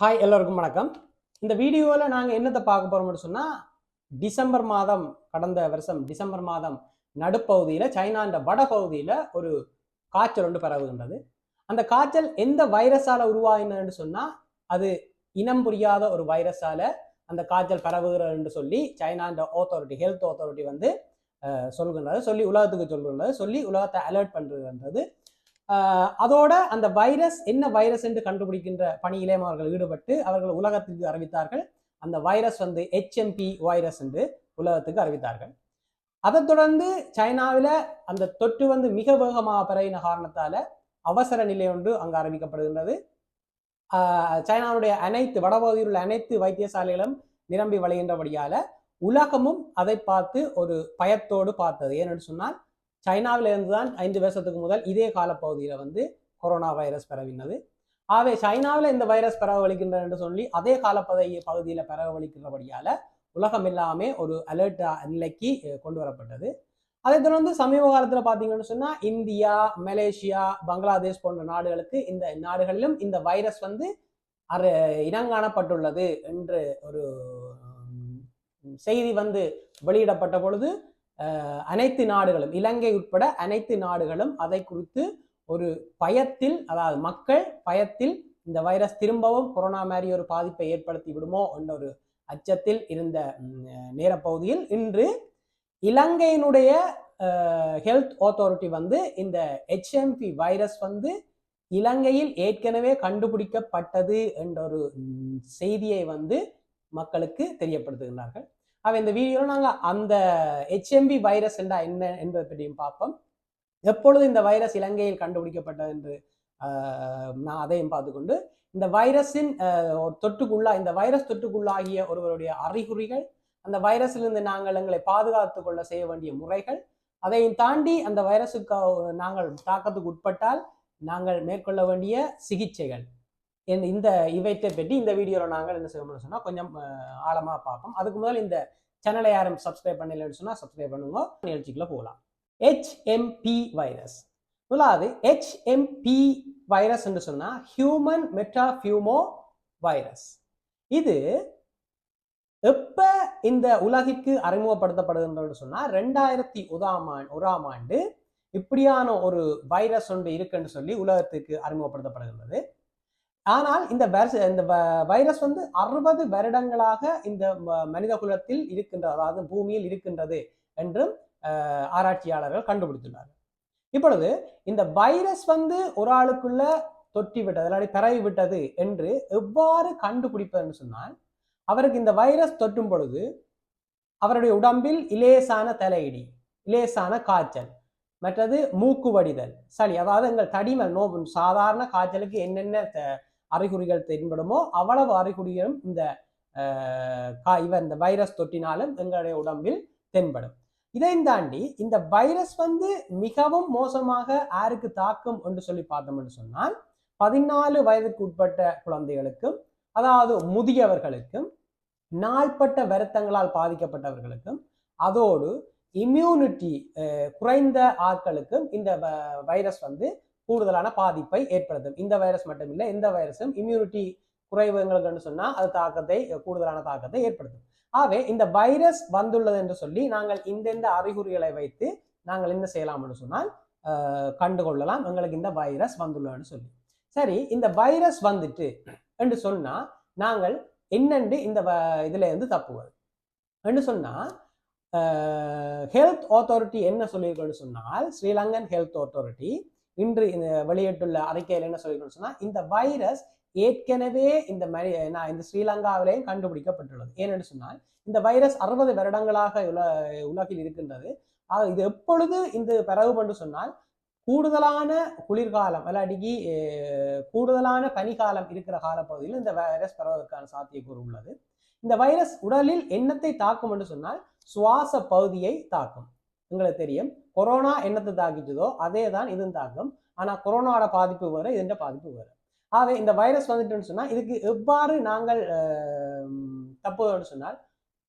Hi எல்லோருக்கும் வணக்கம். இந்த வீடியோவில் நாங்கள் என்னத்தை பார்க்க போகிறோம்னு சொன்னால் டிசம்பர் மாதம் கடந்த வருஷம் டிசம்பர் மாதம் நடுப்பகுதியில் சைனாண்ட வடபகுதியில் ஒரு காய்ச்சல் ஒன்று பரவுகின்றது. அந்த காய்ச்சல் எந்த வைரஸால் உருவாகினதுன்னு சொன்னால் அது இனம் புரியாத ஒரு வைரஸால் அந்த காய்ச்சல் பரவுகிறதுன்னு சொல்லி சைனாண்ட ஆத்தாரிட்டி ஹெல்த் ஆத்தாரிட்டி வந்து சொல்கின்றது சொல்லி உலகத்துக்கு சொல்கின்றது சொல்லி உலகத்தை அலர்ட் பண்ணுறதுன்றது அதோட அந்த வைரஸ் என்ன வைரஸ் என்று கண்டுபிடிக்கின்ற பணியிலேயும் அவர்கள் ஈடுபட்டு அவர்கள் உலகத்துக்கு அறிவித்தார்கள். அந்த வைரஸ் வந்து ஹெச்எம்பி வைரஸ் என்று உலகத்துக்கு அறிவித்தார்கள். அதை தொடர்ந்து சைனாவில் அந்த தொற்று வந்து மிக வேகமாக பரவின காரணத்தால அவசர நிலை ஒன்று அங்கு அறிவிக்கப்படுகின்றது. சைனாவுடைய அனைத்து வடபகுதியில் உள்ள அனைத்து வைத்தியசாலைகளும் நிரம்பி வழிகின்றபடியால உலகமும் அதை பார்த்து ஒரு பயத்தோடு பார்த்தது. ஏன்னு சொன்னால் சைனாவிலேருந்து தான் ஐந்து வருஷத்துக்கு முதல் இதே காலப்பகுதியில் வந்து கொரோனா வைரஸ் பரவினது. ஆகவே சைனாவில் இந்த வைரஸ் பரவலிக்கின்றது என்று சொல்லி அதே காலப்பகுதி பகுதியில் பரவலிக்கிறபடியால உலகம் எல்லாமே ஒரு அலர்ட் நிலைக்கு கொண்டு வரப்பட்டது அதை தொடர்ந்து சமீப காலத்தில் பார்த்தீங்கன்னு சொன்னால் இந்தியா மலேசியா பங்களாதேஷ் போன்ற நாடுகளுக்கு இந்த நாடுகளிலும் இந்த வைரஸ் வந்து அரு இனங்காணப்பட்டுள்ளது என்று ஒரு செய்தி வந்து வெளியிடப்பட்ட பொழுது அனைத்து நாடுகளும் இலங்கை உட்பட அனைத்து நாடுகளும் அதை குறித்து ஒரு பயத்தில் அதாவது மக்கள் பயத்தில் இந்த வைரஸ் திரும்பவும் கொரோனா மாதிரி ஒரு பாதிப்பை ஏற்படுத்தி விடுமோ என்ற ஒரு அச்சத்தில் இருந்த நேரப்பகுதியில் இன்று இலங்கையினுடைய ஹெல்த் ஆத்தாரிட்டி வந்து இந்த ஹெச்எம்பி வைரஸ் வந்து இலங்கையில் ஏற்கனவே கண்டுபிடிக்கப்பட்டது என்ற ஒரு செய்தியை வந்து மக்களுக்கு தெரியப்படுத்துகின்றார்கள். அவ இந்த வீடியோவில் நாங்கள் அந்த ஹெச்எம்பி வைரஸ் என்றா என்ன என்பதை பற்றியும் பார்ப்போம். எப்பொழுது இந்த வைரஸ் இலங்கையில் கண்டுபிடிக்கப்பட்டது என்று நான் அதையும் பார்த்துக்கொண்டு இந்த வைரஸின் ஆஹ், தொற்றுக்குள்ளா இந்த வைரஸ் தொற்றுக்குள்ளாகிய ஒருவருடைய அறிகுறிகள் அந்த வைரஸிலிருந்து நாங்கள் எங்களை பாதுகாத்து கொள்ள செய்ய வேண்டிய முறைகள் அதையும் தாண்டி அந்த வைரஸுக்கு நாங்கள் தாக்கத்துக்கு உட்பட்டால் நாங்கள் மேற்கொள்ள வேண்டிய சிகிச்சைகள். இந்த- இந்த இவற்றை பற்றி இந்த வீடியோவில் நாங்கள் என்ன செய்வோம்னு சொன்னால் கொஞ்சம் ஆழமாக பார்ப்போம். அதுக்கு முதல் இந்த சேனலை யாரும் சப்ஸ்கிரைப் பண்ணலைன்னு சொன்னால் சப்ஸ்கிரைப் பண்ணுங்க. நிகழ்ச்சிக்குள்ளே போகலாம். ஹெச்எம்பி வைரஸ் முதலாவது ஹெச்எம்பி வைரஸ் என்று சொன்னால் ஹியூமன் மெட்டாஃபியூமோ வைரஸ் இது எப்போ இந்த உலகிற்கு அறிமுகப்படுத்தப்படுகின்றது சொன்னால் ரெண்டாயிரத்தி ஒதாம் ஆண்டு ஒராம் ஆண்டு இப்படியான ஒரு வைரஸ் ஒன்று இருக்குன்னு சொல்லி உலகத்துக்கு அறிமுகப்படுத்தப்படுகின்றது. ஆனால் இந்த இந்த வ- வைரஸ் வந்து அறுபது வருடங்களாக இந்த ம- மனித குலத்தில் இருக்கின்றது அதாவது பூமியில் இருக்கின்றது என்றும் ஆராய்ச்சியாளர்கள் கண்டுபிடித்துள்ளார்கள் இப்பொழுது இந்த வைரஸ் வந்து ஒரு ஆளுக்குள்ள தொற்றி விட்டது இல்லாட்டி பரவி விட்டது என்று எவ்வாறு கண்டுபிடிப்பதுன்னு சொன்னால் அவருக்கு இந்த வைரஸ் தொற்றும் பொழுது அவருடைய உடம்பில் இலேசான தலையிடி இலேசான காய்ச்சல் மற்றது மூக்கு வடிதல் சளி அதாவது எங்கள் தடிமல் நோவு சாதாரண காய்ச்சலுக்கு என்னென்ன த- அறிகுறிகள் தென்படுமோ அவ்வளவு அறிகுறிகளும் இந்த அஹ், கா- இந்த வைரஸ் தொற்றினாலும் எங்களுடைய உடம்பில் தென்படும். இதையும் தாண்டி இந்த வைரஸ் வந்து மிகவும் மோசமாக யாருக்கு தாக்கும் என்று சொல்லி பார்த்தோம்னு சொன்னால் பதினாலு வயதுக்கு உட்பட்ட குழந்தைகளுக்கும் அதாவது முதியவர்களுக்கும் நாள்பட்ட வருத்தங்களால் பாதிக்கப்பட்டவர்களுக்கும் அதோடு இம்யூனிட்டி குறைந்த ஆட்களுக்கும் இந்த வ- வைரஸ் வந்து கூடுதலான பாதிப்பை ஏற்படுத்தும். இந்த வைரஸ் மட்டும் இல்லை எந்த வைரஸும் இம்யூனிட்டி குறைவுங்களுக்குன்னு சொன்னால் அது தாக்கத்தை கூடுதலான தாக்கத்தை ஏற்படுத்தும். ஆகவே இந்த வைரஸ் வந்துள்ளது என்று சொல்லி நாங்கள் இந்தெந்த அறிகுறிகளை வைத்து நாங்கள் என்ன செய்யலாம்னு சொன்னால் கண்டுகொள்ளலாம். எங்களுக்கு இந்த வைரஸ் வந்துள்ளதுன்னு சொல்லி. சரி இந்த வைரஸ் வந்துட்டு என்று சொன்னால் நாங்கள் என்னண்டு இந்த வ- இதுல இருந்து தப்புவது? என்று சொன்னால் ஹெல்த் ஆத்தாரிட்டி என்ன சொல்லியிருக்கோன்னு சொன்னால் ஸ்ரீலங்கன் ஹெல்த் ஆத்தாரிட்டி இன்று இந்த வெளியிட்டுள்ள அறிக்கையில் என்ன சொல்லிக்கணும் சொன்னா இந்த வைரஸ் ஏற்கனவே இந்த மரி நான் இந்த ஸ்ரீலங்காவிலேயும் கண்டுபிடிக்கப்பட்டுள்ளது. ஏனென்று சொன்னால் இந்த வைரஸ் அறுபது வருடங்களாக உல உலகில் இருக்கின்றது. இது எப்பொழுது இந்த பிறகு என்று சொன்னால் கூடுதலான குளிர்காலம் இல்லாட்டிக்கு கூடுதலான பனிகாலம் இருக்கிற காலப்பகுதியில் இந்த வைரஸ் பரவுவதற்கான சாத்தியக்கூறு உள்ளது. இந்த வைரஸ் உடலில் என்னத்தை தாக்கும் என்று சொன்னால் சுவாச பகுதியை தாக்கும். உங்களுக்கு தெரியும். கொரோனா என்னத்தை தாக்கிச்சதோ அதே தான் இதுவும் தாக்கும். ஆனால் கொரோனாவோட பாதிப்பு வேறு இதன் பாதிப்பு வேறு. ஆகவே இந்த வைரஸ் வந்துட்டுன்னு சொன்னால் இதுக்கு எவ்வாறு நாங்கள் தப்புதோன்னு சொன்னால்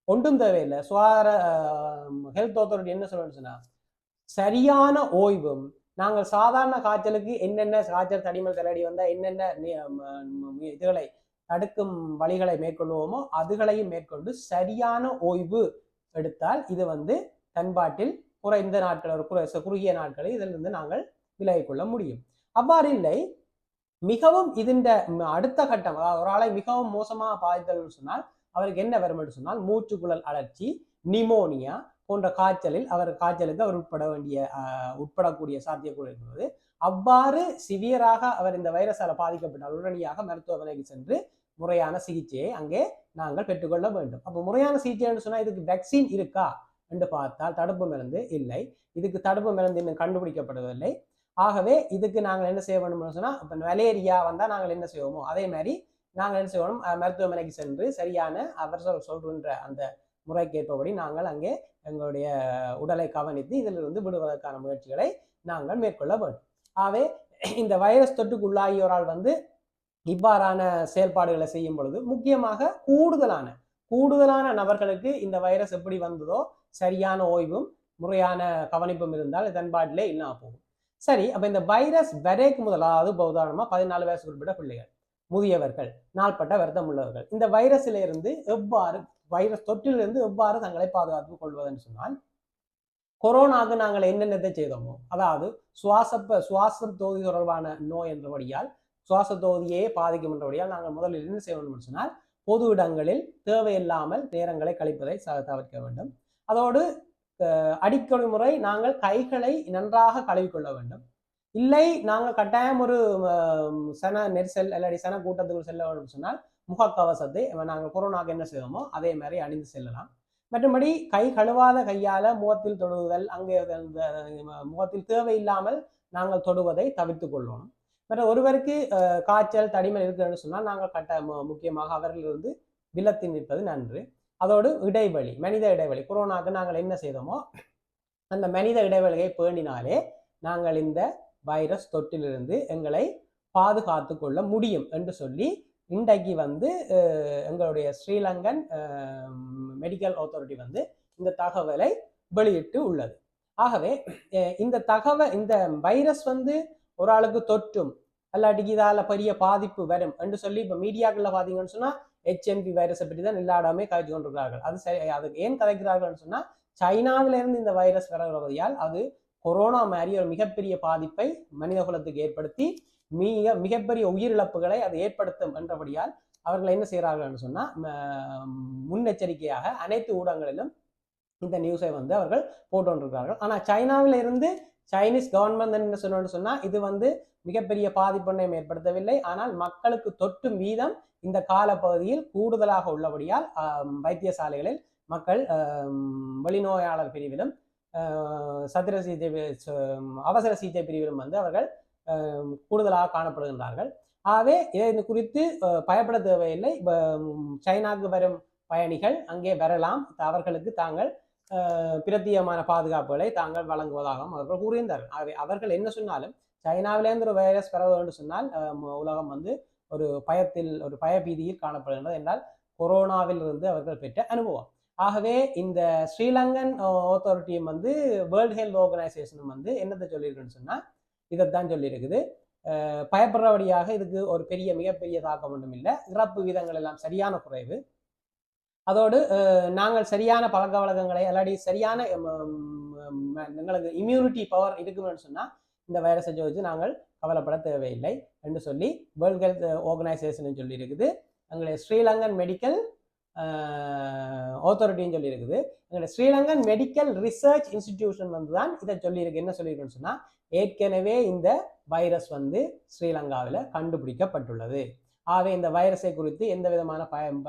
ஒன்றும் தேவையில்லை. சுகாதார ஹெல்த் அத்தாரிட்டி என்ன சொல்லணும்னு சொன்னால் சரியான ஓய்வும் நாங்கள் சாதாரண காய்ச்சலுக்கு என்னென்ன காய்ச்சல் தடிமல் தலையடி வந்தால் என்னென்ன இதுகளை தடுக்கும் வழிகளை மேற்கொள்வோமோ அதுகளையும் மேற்கொண்டு சரியான ஓய்வு எடுத்தால் இது வந்து தன்பாட்டில் குறைந்த நாட்கள் ஒரு குறை குறுகிய நாட்களில் இதிலிருந்து நாங்கள் விலகி கொள்ள முடியும். அவ்வாறு இல்லை மிகவும் இதன் அடுத்த கட்டம் அதாவது ஒரு ஆளை மிகவும் மோசமாக பாதித்தல் சொன்னால் அவருக்கு என்ன வரும் என்று சொன்னால் மூச்சுக்குழல் அழற்சி நிமோனியா போன்ற காய்ச்சலில் அவர் காய்ச்சலுக்கு அவர் உட்பட வேண்டிய உட்படக்கூடிய சாத்தியக்கூறு இருக்கிறது அவ்வாறு சிவியராக அவர் இந்த வைரஸால் பாதிக்கப்பட்டால் உடனடியாக மருத்துவமனைக்கு சென்று முறையான சிகிச்சையை அங்கே நாங்கள் பெற்றுக்கொள்ள வேண்டும். அப்போ முறையான சிகிச்சைன்னு சொன்னால் இதுக்கு வேக்சின் இருக்கா? என்று பார்த்தால் தடுப்பு மருந்து இல்லை. இதுக்கு தடுப்பு மருந்து இன்னும் கண்டுபிடிக்கப்படவில்லை ஆகவே இதுக்கு நாங்கள் என்ன செய்ய வேணும்னு சொன்னால் இப்போ மலேரியா வந்தால் நாங்கள் என்ன செய்வோமோ அதே மாதிரி நாங்கள் என்ன செய்வோம் மருத்துவமனைக்கு சென்று சரியான அவர் சொல் சொல்கின்ற அந்த முறைக்கேற்பபடி நாங்கள் அங்கே எங்களுடைய உடலை கவனித்து இதிலிருந்து விடுவதற்கான முயற்சிகளை நாங்கள் மேற்கொள்ள வேண்டும். ஆகவே இந்த வைரஸ் தொற்றுக்குள்ளாகியோரால் வந்து இவ்வாறான செயல்பாடுகளை செய்யும் பொழுது முக்கியமாக கூடுதலான கூடுதலான நபர்களுக்கு இந்த வைரஸ் எப்படி வந்ததோ சரியான ஓய்வும் முறையான கவனிப்பும் இருந்தால் தன்பாட்டிலே இல்லாமல் போகும் சரி அப்போ இந்த வைரஸ் வரைக்கு முதலாவது உதாரணமாக பதினாலு வயசு குறிப்பிட்ட பிள்ளைகள் முதியவர்கள் நாள்பட்ட வருத்தம் உள்ளவர்கள் இந்த வைரஸிலிருந்து எவ்வாறு வைரஸ் தொற்றிலிருந்து எவ்வாறு தங்களை பாதுகாத்துக் கொள்வதுன்னு சொன்னால் கொரோனாவுக்கு நாங்கள் என்னென்னத்தை செய்தோமோ அதாவது சுவாசப்ப சுவாச தொகுதி தொடர்பான நோய் என்றபடியால் சுவாச தொகுதியே பாதிக்கும் என்றபடியால் நாங்கள் முதலில் என்ன வேண்டும் சொன்னால் பொது இடங்களில் தேவையில்லாமல் நேரங்களை கழிப்பதை தவிர்க்க வேண்டும். அதோடு அடிக்கடி முறை நாங்கள் கைகளை நன்றாக கழுவிக்கொள்ள வேண்டும். இல்லை நாங்கள் கட்டாயம் ஒரு சன நெரிசல் இல்லாடி சன கூட்டத்துக்குள் செல்ல வேண்டும் சொன்னால் முகக்கவசத்தை நாங்கள் கொரோனாக்கு என்ன செய்வோமோ அதே மாதிரி அணிந்து செல்லலாம். மற்றபடி கை கழுவாத கையால முகத்தில் தொடுதல் அங்கே முகத்தில் தேவையில்லாமல் நாங்கள் தொடுவதை தவிர்த்து கொள்ளணும். மற்ற ஒருவருக்கு காய்ச்சல் தடிமல் இருக்குன்னு சொன்னால் நாங்கள் கட்ட முக்கியமாக அவர்களிருந்து விலத்தி நிற்பது நன்று. அதோடு இடைவெளி மனித இடைவெளி. கொரோனாக்கு நாங்கள் என்ன செய்தோமோ அந்த மனித இடைவெளியை பேணினாலே நாங்கள் இந்த வைரஸ் தொற்றிலிருந்து எங்களை பாதுகாத்து கொள்ள முடியும் என்று சொல்லி இன்றைக்கு வந்து எங்களுடைய ஸ்ரீலங்கன் மெடிக்கல் அத்தாரிட்டி வந்து இந்த தகவலை வெளியிட்டு உள்ளது. ஆகவே இந்த தகவல் இந்த வைரஸ் வந்து ஒரு ஆளுக்கு தொற்றும் அல்லாட்டிக்கு இதால் பெரிய பாதிப்பு வரும் என்று சொல்லி இப்போ மீடியாக்களில் பார்த்தீங்கன்னு சொன்னால் ஹெச்எம்பி வைரஸை பற்றி தான் எல்லாடாமே கதைச்சு கொண்டிருக்கிறார்கள். அது சரி அது ஏன் கதைக்கிறார்கள்னு சொன்னால் சைனாவிலிருந்து இந்த வைரஸ் வருவதால் அது கொரோனா மாதிரி ஒரு மிகப்பெரிய பாதிப்பை மனித குலத்துக்கு ஏற்படுத்தி மிக மிகப்பெரிய உயிரிழப்புகளை அது ஏற்படுத்தும் என்றபடியால் அவர்கள் என்ன செய்கிறார்கள்னு சொன்னால் முன்னெச்சரிக்கையாக அனைத்து ஊடகங்களிலும் இந்த நியூஸை வந்து அவர்கள் போட்டு கொண்டிருக்கிறார்கள். ஆனால் சைனாவிலிருந்து சைனீஸ் கவர்மெண்ட் என்ன சொன்னோன்னு சொன்னால் இது வந்து மிகப்பெரிய பாதிப்பொன்றையும் ஏற்படுத்தவில்லை. ஆனால் மக்களுக்கு தொட்டும் வீதம் இந்த காலப்பகுதியில் கூடுதலாக உள்ளபடியால் வைத்தியசாலைகளில் மக்கள் வெளிநோயாளர் பிரிவிலும் சத்திர சிகிச்சை அவசர சிகிச்சை பிரிவிலும் வந்து அவர்கள் கூடுதலாக காணப்படுகின்றார்கள். ஆகவே இது குறித்து பயப்பட தேவையில்லை. சைனாவுக்கு வரும் பயணிகள் அங்கே வரலாம். அவர்களுக்கு தாங்கள் பிரத்தியமான பாதுகாப்புகளை தாங்கள் வழங்குவதாகவும் அவர்கள் கூறியிருந்தார்கள் ஆகவே அவர்கள் என்ன சொன்னாலும் சைனாவிலேருந்து ஒரு வைரஸ் பரவ என்று சொன்னால் உலகம் வந்து ஒரு பயத்தில் ஒரு பயபீதியில் காணப்படுகின்றது என்றால் கொரோனாவில் இருந்து அவர்கள் பெற்ற அனுபவம். ஆகவே இந்த ஸ்ரீலங்கன் அத்தாரிட்டியும் வந்து வேர்ல்டு ஹெல்த் ஆர்கனைசேஷனும் வந்து என்னத்தை சொல்லியிருக்குன்னு சொன்னால் இதைத்தான் சொல்லியிருக்குது. பயப்படுறபடியாக இதுக்கு ஒரு பெரிய மிகப்பெரிய தாக்கம் ஒன்றும் இல்லை. இறப்பு வீதங்கள் எல்லாம் சரியான குறைவு. அதோடு நாங்கள் சரியான பழக்க வழக்கங்களை அல்லாடி சரியான எங்களுக்கு இம்யூனிட்டி பவர் இருக்குன்னு சொன்னால் இந்த வைரஸை ஜோதிச்சு நாங்கள் கவலைப்பட தேவையில்லை என்று சொல்லி வேர்ல்ட் ஹெல்த் ஆர்கனைசேஷன் சொல்லி இருக்குது எங்களுடைய ஸ்ரீலங்கன் மெடிக்கல் ஆத்தாரிட்டின்னு சொல்லியிருக்குது. எங்களுடைய ஸ்ரீலங்கன் மெடிக்கல் ரிசர்ச் இன்ஸ்டிடியூஷன் வந்து தான் இதை சொல்லியிருக்கு. என்ன சொல்லியிருக்குன்னு சொன்னால் ஏற்கனவே இந்த வைரஸ் வந்து ஸ்ரீலங்காவில் கண்டுபிடிக்கப்பட்டுள்ளது. ஆகவே இந்த வைரஸை குறித்து எந்த விதமான பயம்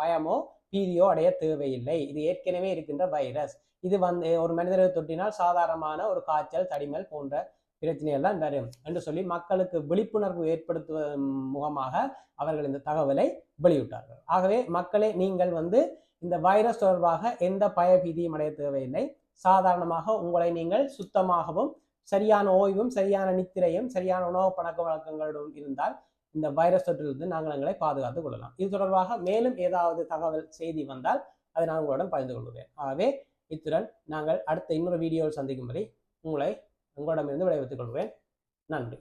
பயமோ பீதியோ அடைய தேவையில்லை. இது ஏற்கனவே இருக்கின்ற வைரஸ் இது வந்து ஒரு மனிதரை தொட்டினால் சாதாரணமான ஒரு காய்ச்சல் தடிமல் போன்ற பிரச்சனைகள் தான் வரும் என்று சொல்லி மக்களுக்கு விழிப்புணர்வு ஏற்படுத்துவதன் முகமாக அவர்கள் இந்த தகவலை வெளியிட்டார்கள். ஆகவே மக்களே நீங்கள் வந்து இந்த வைரஸ் தொடர்பாக எந்த பயபீதியும் அடைய தேவையில்லை. சாதாரணமாக உங்களை நீங்கள் சுத்தமாகவும் சரியான ஓய்வும் சரியான நித்திரையும் சரியான உணவு பழக்க வழக்கங்களுடன் இருந்தால் இந்த வைரஸ் தொற்றிலிருந்து நாங்கள் எங்களை பாதுகாத்துக் கொள்ளலாம். இது தொடர்பாக மேலும் ஏதாவது தகவல் செய்தி வந்தால் அதை நான் உங்களுடன் பகிர்ந்து கொள்கிறேன். ஆகவே இத்துடன் நாங்கள் அடுத்த இன்னொரு வீடியோவில் சந்திக்கும் வரை உங்களை உங்களிடமிருந்து விடைபெற்றுக் கொள்கிறேன். நன்றி.